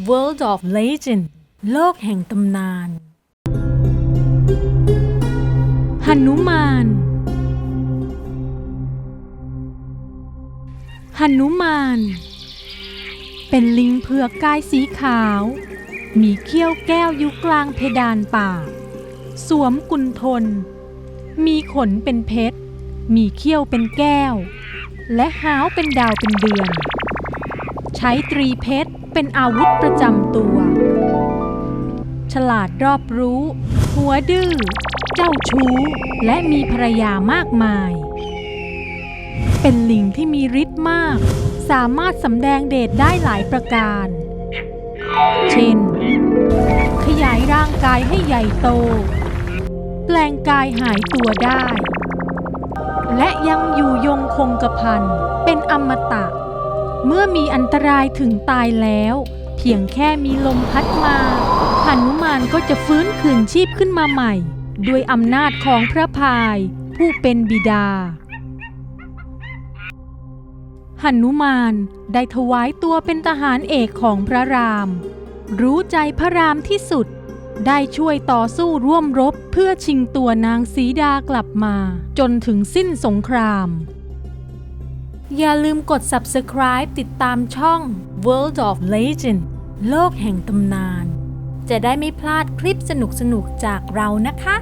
World of Legend โลกแห่งตำนานหนุมานหนุมาน เป็นลิงเผือกกายสีขาว มีเขี้ยวแก้วอยู่กลางเพดานป่าก สวมกุนทน มีขนเป็นเพชร มีเขี้ยวเป็นแก้ว และหาวเป็นดาวเป็นเดือน ใช้ตรีเพชรเป็นอาวุธประจำตัว ฉลาดรอบรู้ หัวดื้อ เจ้าชู้ และมีภรรยามากมาย เป็นลิงที่มีฤทธิ์มาก สามารถสำแดงเดชได้หลายประการ เช่น ขยายร่างกายให้ใหญ่โต แปลงกายหายตัวได้ และยังอยู่ยงคงกระพันเป็นอมตะ เมื่อมีอันตรายถึงตายแล้ว เพียงแค่มีลมพัดมาหนุมานก็จะฟื้นคืนชีพขึ้นมาใหม่ ด้วยอำนาจของพระพาย ผู้เป็นบิดาหนุมานได้ถวายตัวเป็นทหารเอกของพระราม รู้ใจพระรามที่สุด ได้ช่วยต่อสู้ร่วมรบเพื่อชิงตัวนางสีดากลับมา จนถึงสิ้นสงคราม อย่าลืมกด subscribe ติดตามช่อง World of Legend โลกแห่งตำนาน จะได้ไม่พลาดคลิปสนุกๆจากเรานะคะ